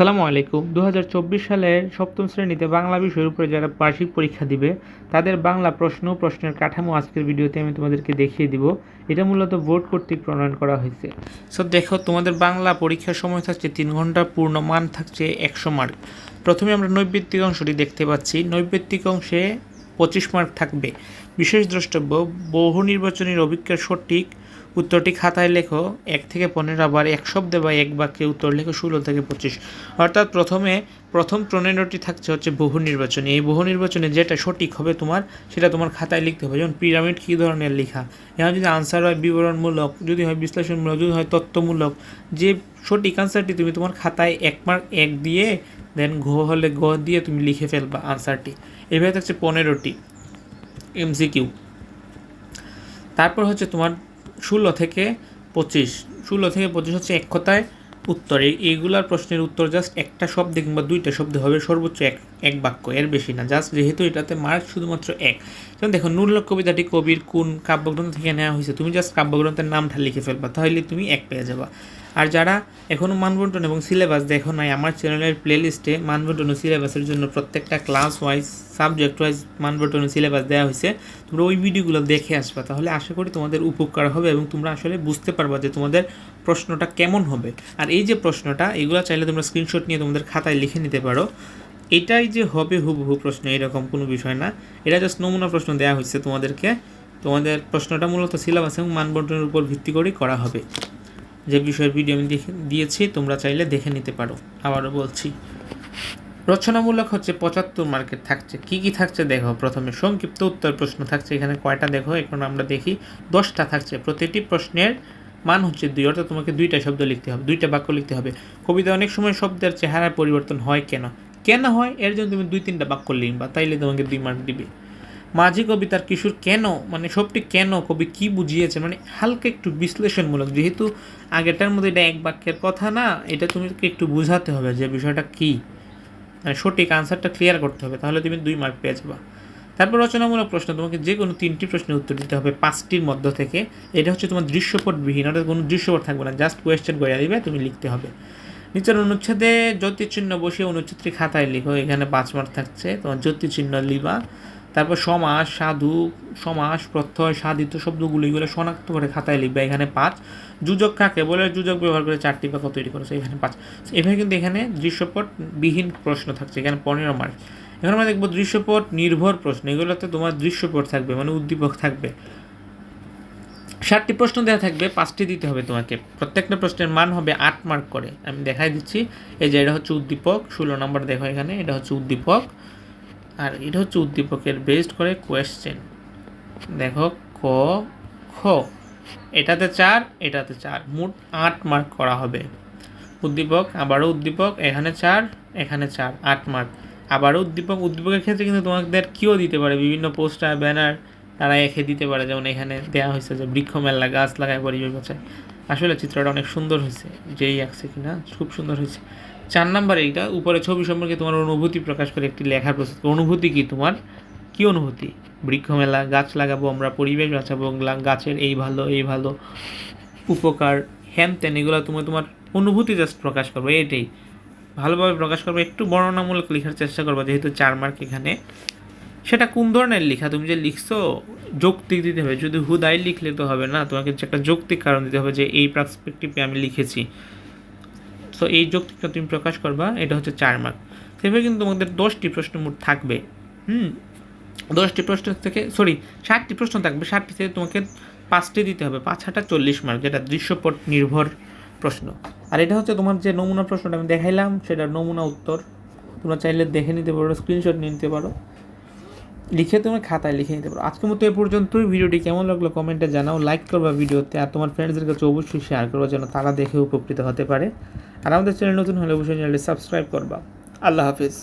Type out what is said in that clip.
আসসালামু আলাইকুম। দু হাজার চব্বিশ সালের সপ্তম শ্রেণীতে বাংলা বিষয়ের উপরে যারা বার্ষিক পরীক্ষা দিবে, তাদের বাংলা প্রশ্ন প্রশ্নের কাঠামো আজকের ভিডিওতে আমি তোমাদেরকে দেখিয়ে দিব। এটা মূলত বোর্ড কর্তৃক প্রণয়ন করা হয়েছে। সো দেখো, তোমাদের বাংলা পরীক্ষার সময় থাকছে তিন ঘণ্টা, পূর্ণ মান থাকছে একশো মার্ক প্রথমে আমরা নৈবৃত্তিক অংশটি দেখতে পাচ্ছি। নৈবৃত্তিক অংশে পঁচিশ মার্ক থাকবে। বিশেষ দ্রষ্টব্য, বহু নির্বাচনের অভিজ্ঞার সঠিক উত্তরটি খাতায় লেখো, এক থেকে পনেরো আবার এক শব্দে বা এক বাক্যে উত্তর লেখো ষোলো থেকে পঁচিশ। অর্থাৎ প্রথমে, প্রথম পনেরোটি থাকছে হচ্ছে বহু নির্বাচনী। এই বহু নির্বাচনে যেটা সঠিক হবে তোমার, সেটা তোমার খাতায় লিখতে হবে। যেমন পিরামিড কী ধরনের লেখা? এখানে যদি আনসার হয় বিবরণমূলক, যদি হয় বিশ্লেষণমূলক, যদি হয় তত্ত্বমূলক যে সঠিক আনসারটি তুমি তোমার খাতায় এক মার্ক এক দিয়ে দেন ঘ হলে গ দিয়ে তুমি লিখে ফেলবা আনসারটি এভাবে থাকছে পনেরোটি এমসিকিউ তারপর হচ্ছে তোমার ষোলো থেকে পঁচিশ, ষোলো থেকে পঁচিশ হচ্ছে এক কথায় উত্তর। এই, এইগুলার প্রশ্নের উত্তর জাস্ট একটা শব্দ কিংবা দুইটা শব্দ হবে সর্বোচ্চ এক এক বাক্য, এর বেশি না। জাস্ট যেহেতু এটাতে মার্ক শুধুমাত্র এক। যেমন দেখো নুরলক কবিতাটি কবির কোন কাব্যগ্রন্থ থেকে নেওয়া হয়েছে? তুমি জাস্ট কাব্যগ্রন্থের নামটা লিখে ফেলবা, তাহলে তুমি এক পেয়ে যাবা। আর যারা এখনও মানবন্টন এবং সিলেবাস দেখো নাই, আমার চ্যানেলের প্লেলিস্টে মানবন্টন ও সিলেবাসের জন্য প্রত্যেকটা ক্লাস ওয়াইজ সাবজেক্ট ওয়াইজ মানবন্টন ও সিলেবাস দেওয়া হয়েছে। তোমরা ওই ভিডিওগুলো দেখে আসবা, তাহলে আশা করি তোমাদের উপকার হবে এবং তোমরা আসলে বুঝতে পারবা যে তোমাদের প্রশ্নটা কেমন হবে। আর এই যে প্রশ্নটা, এগুলো চাইলে তোমরা স্ক্রিনশট নিয়ে তোমাদের খাতায় লিখে নিতে পারো। এটাই যে হবে হুবহু প্রশ্ন, এরকম কোনো বিষয় না। এটা জাস্ট নমুনা প্রশ্ন দেওয়া হয়েছে তোমাদেরকে। তোমাদের প্রশ্নটা মূলত সিলেবাস এবং মানবন্টনের উপর ভিত্তি করেই করা হবে। যে বিষয়ের ভিডিও আমি দিয়েছি, তোমরা চাইলে দেখে নিতে পারো। আবারও বলছি। রচনামূলক হচ্ছে পঁচাত্তর মার্কের থাকছে। কি কি থাকছে দেখো? প্রথমে সংক্ষিপ্ত উত্তর প্রশ্ন থাকছে। এখানে কয়টা দেখো? এখন আমরা দেখি। দশটা থাকছে। প্রতিটি প্রশ্নের মান হচ্ছে দুই। অর্থাৎ তোমাকে দুইটা শব্দ লিখতে হবে। দুইটা বাক্য লিখতে হবে। কবিতা অনেক সময় শব্দের চেহারার পরিবর্তন হয় কেন? কেন হয়? এর জন্য তুমি দুই তিনটা বাক্য লিখবা। তাইলে তোমাকে দুই মার্ক দিবে। মাঝি কবিতার কিশোর কেন মানে সবটি কেন কবি কি বুঝিয়েছে মানে হালকা একটু বিশ্লেষণমূলক, যেহেতু আগেরটার মধ্যে এটা এক বাক্যের কথা না, এটা তুমি একটু বোঝাতে হবে যে বিষয়টা কী। মানে সঠিক আনসারটা ক্লিয়ার করতে হবে, তাহলে তুমি দুই মার্ক পেয়ে যাবা। তারপর রচনামূলক প্রশ্ন, তোমাকে যে কোনো তিনটি প্রশ্নের উত্তর দিতে হবে পাঁচটির মধ্য থেকে। এটা হচ্ছে তোমার দৃশ্যপটবিহীন, অর্থাৎ কোনো দৃশ্যপট থাকবে না জাস্ট কোয়েশ্চেন করে দিবে, তুমি লিখতে হবে। নিচের অনুচ্ছেদে জ্যোতিচিহ্ন বসিয়ে অনুচ্ছেদটি খাতায় লিখো, এখানে পাঁচ মার্ক থাকছে, তোমার জ্যোতিচিহ্ন লিবা। তারপর সমাস, সাধু, সমাস, প্রত্যয় সাধিত শব্দগুলো এগুলো শনাক্ত করে খাতায় লিখবে, এখানে পাঁচ। যুজক কাকে বলে? যুজক ব্যবহার করে চারটি বাক্য তৈরি করেছে, এখানে পাঁচ। এভাবে কিন্তু এখানে দৃশ্যপট বিহীন প্রশ্ন থাকছে, এখানে পনেরো মার্ক এখন আমরা দেখব দৃশ্যপট নির্ভর প্রশ্ন, এগুলোতে তোমার দৃশ্যপট থাকবে মানে উদ্দীপক থাকবে। ষাটটি প্রশ্ন দেওয়া থাকবে, পাঁচটি দিতে হবে তোমাকে। প্রত্যেকটা প্রশ্নের মান হবে আট মার্ক করে। আমি দেখাই দিচ্ছি, এই যে এটা হচ্ছে উদ্দীপক, ষোলো নম্বর দেখো এখানে, এটা হচ্ছে উদ্দীপক। আর এটা হচ্ছে উদ্দীপকের বেসড করে কোয়েশ্চেন দেখো ক, খ। এটাতে চার এটাতে চার। মোট আট মার্ক করা হবে। উদ্দীপক, আবারও উদ্দীপক, এখানে চার এখানে চার, আট মার্ক আবারও উদ্দীপক, উদ্দীপকের ক্ষেত্রে কিন্তু তোমাদের কিও দিতে পারে? বিভিন্ন পোস্টার ব্যানার তারা এখে দিতে পারে। যেমন এখানে দেওয়া হয়েছে যে বৃক্ষ মেলা, গাছ লাগায় পরিবেশ বাঁচায়। আসলে চিত্রটা অনেক সুন্দর হয়েছে, যেই আঁকছে কিনা, খুব সুন্দর হয়েছে। চার নাম্বার এইটা, উপরে ছবি সম্পর্কে তোমার অনুভূতি প্রকাশ করে একটি লেখার প্রস্তুত অনুভূতি কি তোমার? কি অনুভূতি? বৃক্ষ মেলা, গাছ লাগাবো আমরা, পরিবেশ বাঁচাবো গাছের এই ভালো এই ভালো, উপকার হ্যান ত্যান এগুলো তুমি তোমার অনুভূতি জাস্ট প্রকাশ করবে, এটাই। ভালোভাবে প্রকাশ করবে, একটু বর্ণনামূলক লেখার চেষ্টা করবে, যেহেতু চার মার্ক এখানে। সেটা কোন ধরনের লেখা? তুমি যে লিখছো, যৌক্তিক দিতে হবে। যদি হুদাই লিখলে তো হবে না, তোমাকে একটা যৌক্তিক কারণ দিতে হবে যে এই পার্সপেক্টিভে আমি লিখেছি। তো এই যৌক্তিকটা তুমি প্রকাশ করবা, এটা হচ্ছে চার মার্ক সেভাবে কিন্তু তোমাদের দশটি প্রশ্ন মোট থাকবে। হুম? দশটি প্রশ্ন থেকে সরি ষাটটি প্রশ্ন থাকবে। ষাটটি থেকে তোমাকে পাঁচটি দিতে হবে। পাঁচ হাটা চল্লিশ মার্ক যেটা দৃশ্যপট নির্ভর প্রশ্ন। আর এটা হচ্ছে তোমার যে নমুনা প্রশ্নটা আমি দেখাইলাম সেটা নমুনা উত্তর। তোমরা চাইলে দেখে নিতে পারো স্ক্রিনশট নিয়ে নিতে পারো। লিখে তুমি খাতায় লিখে নিতে পারো। আজকের মতো এ পর্যন্তই। ভিডিওটি কেমন লাগল কমেন্টে জানাও লাইক করবা ভিডিওতে। আর তোমার ফ্রেন্ডসদের কাছে অবশ্যই শেয়ার করবা, যেন তারা দেখে উপকৃত হতে পারে। আর আমাদের চ্যানেল নতুন হলে অবশ্যই চ্যানেলটি সাবস্ক্রাইব করবা। আল্লাহ হাফিজ।